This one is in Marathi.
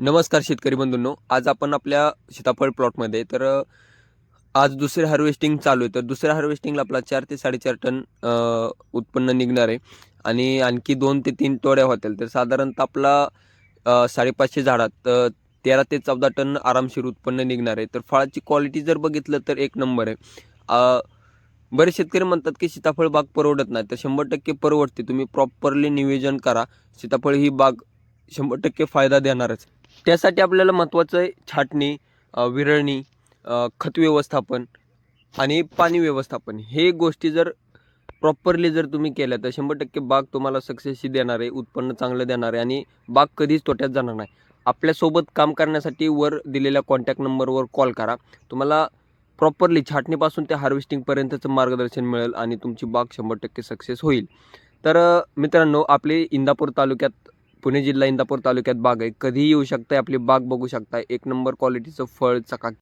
नमस्कार शेतकरी बंधूंनो. आज आपण आपल्या सीताफळ प्लॉटमध्ये तर आज दुसरे हार्वेस्टिंग चालू आहे. तर दुसऱ्या हार्वेस्टिंगला आपला चार ते साडेचार टन उत्पन्न निघणार आहे. आणि आणखी दोन ते तीन तोड्या होतील. तर साधारणतः आपला साडेपाचशे झाडात तेरा ते चौदा टन आरामशीर उत्पन्न निघणार आहे. तर फळाची क्वालिटी जर बघितलं तर एक नंबर आहे. बरेच शेतकरी म्हणतात की सीताफळ बाग परवडत नाही. तर शंभर टक्के परवडते. तुम्ही प्रॉपरली नियोजन करा. सीताफळ ही बाग शंभर टक्के फायदा देणारच. त्यासाठी आपल्याला महत्त्वाचं आहे छाटणी विरळणी खत व्यवस्थापन आणि पाणी व्यवस्थापन. हे गोष्टी जर प्रॉपरली जर तुम्ही केल्या तर शंभर टक्के बाग तुम्हाला सक्सेसही देणार आहे उत्पन्न चांगलं देणार आहे आणि बाग कधीच तोट्यात जाणार नाही. आपल्यासोबत काम करण्यासाठी वर दिलेल्या कॉन्टॅक्ट नंबरवर कॉल करा. तुम्हाला प्रॉपरली छाटणीपासून ते हार्वेस्टिंगपर्यंतचं मार्गदर्शन मिळेल आणि तुमची बाग शंभर टक्के सक्सेस होईल. तर मित्रांनो आपले इंदापूर तालुक्यात पुणे जिल्हा इंदापूर तालुक्यात बाग आहे. कधीही येऊ शकताय आपली बाग बघू शकताय. एक नंबर क्वालिटीचं फळ चका